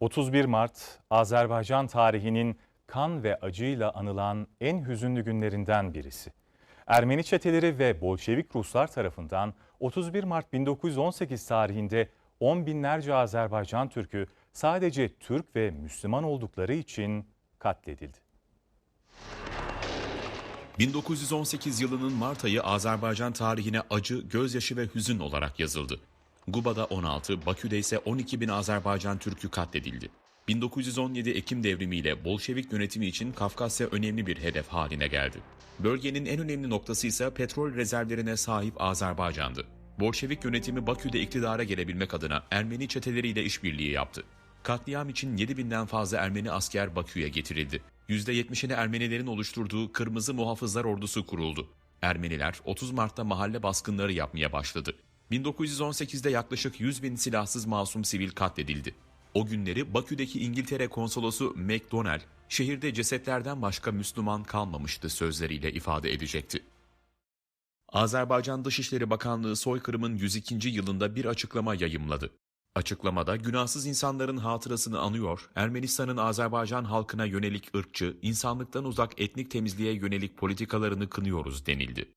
31 Mart, Azerbaycan tarihinin kan ve acıyla anılan en hüzünlü günlerinden birisi. Ermeni çeteleri ve Bolşevik Ruslar tarafından 31 Mart 1918 tarihinde on binlerce Azerbaycan Türk'ü sadece Türk ve Müslüman oldukları için katledildi. 1918 yılının Mart ayı Azerbaycan tarihine acı, gözyaşı ve hüzün olarak yazıldı. Guba'da 16, Bakü'de ise 12 bin Azerbaycan Türk'ü katledildi. 1917 Ekim devrimiyle Bolşevik yönetimi için Kafkasya önemli bir hedef haline geldi. Bölgenin en önemli noktası ise petrol rezervlerine sahip Azerbaycan'dı. Bolşevik yönetimi Bakü'de iktidara gelebilmek adına Ermeni çeteleriyle işbirliği yaptı. Katliam için 7 binden fazla Ermeni asker Bakü'ye getirildi. %70'ini Ermenilerin oluşturduğu Kırmızı Muhafızlar Ordusu kuruldu. Ermeniler 30 Mart'ta mahalle baskınları yapmaya başladı. 1918'de yaklaşık 100 bin silahsız masum sivil katledildi. O günleri Bakü'deki İngiltere konsolosu McDonnell, şehirde cesetlerden başka Müslüman kalmamıştı sözleriyle ifade edecekti. Azerbaycan Dışişleri Bakanlığı soykırımın 102. yılında bir açıklama yayımladı. Açıklamada günahsız insanların hatırasını anıyor, Ermenistan'ın Azerbaycan halkına yönelik ırkçı, insanlıktan uzak etnik temizliğe yönelik politikalarını kınıyoruz denildi.